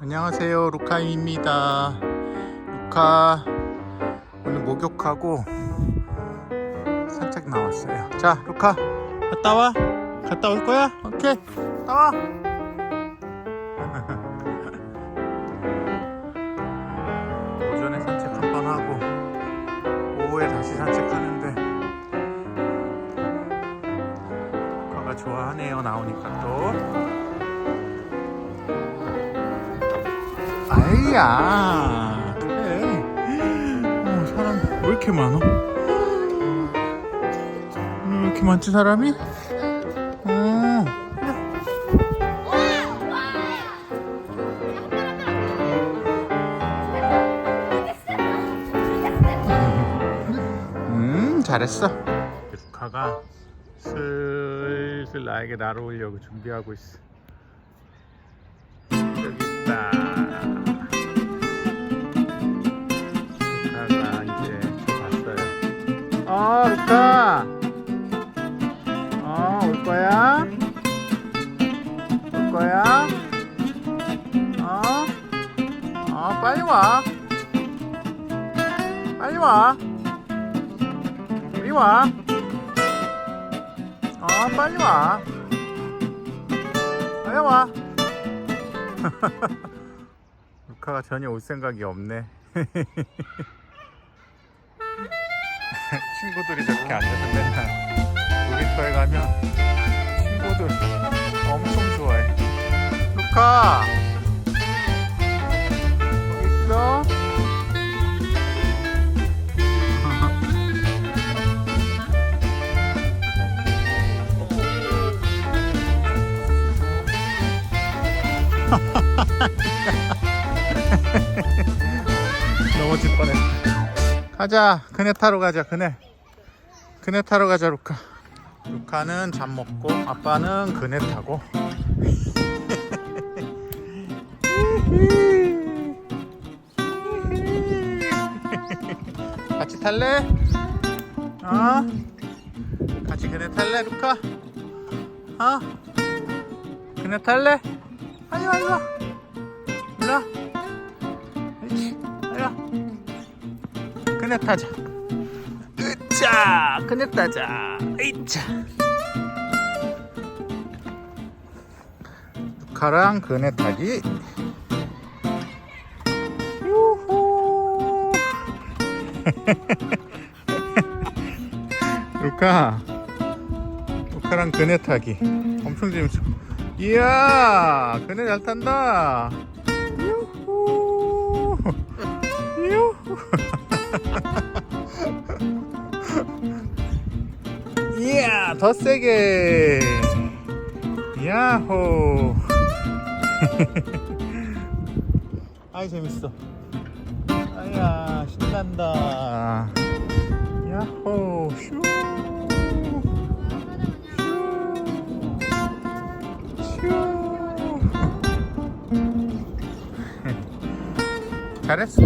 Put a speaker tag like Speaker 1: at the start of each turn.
Speaker 1: 안녕하세요. 루카입니다. 루카 오늘 목욕하고 산책 나왔어요. 자 루카. 갔다 와? 갔다 올 거야? 오케이. 갔다 와. 오전에 산책 한 번 하고 오후에 다시 산책하는데 루카가 좋아하네요 나오니까 또 아이야 그래 어, 사람 왜 이렇게 많아? 왜 이렇게 많지 사람이? 어. 음 잘했어 루카가 슬슬 나에게 날아오려고 준비하고 있어 여기 있다 어 루카 어 올 거야? 올 거야? 어? 어 빨리 와 빨리 와 이리 와 어, 빨리 와. 빨리 와. 루카가 전혀 올 생각이 없네. 친구들이 저렇게 앉아서 맨날 놀이터에 가면 친구들 엄청 좋아해. 루카! 있어? 넘어질 뻔했어. 가자. 그네 타러 가자. 그네. 그네 타러 가자, 루카. 루카는 잠 먹고 아빠는 그네 타고. 같이 탈래? 어? 같이 그네 탈래, 루카? 어? 그네 탈래? 빨리 와, 빨리 와. 일로와. 옳지. 빨리 와. 그네 타자. 으짜! 그네 타자. 으짜! 루카랑 그네 타기. 유후. 루카. 루카랑 그네 타기. 엄청 재밌어. 이야, 그네 잘 탄다. 유후. 유후. 이야, 더 세게. 야호. 아이 재밌어. 아야 신난다. 야호. 슈. 슈. 슈. 잘했어.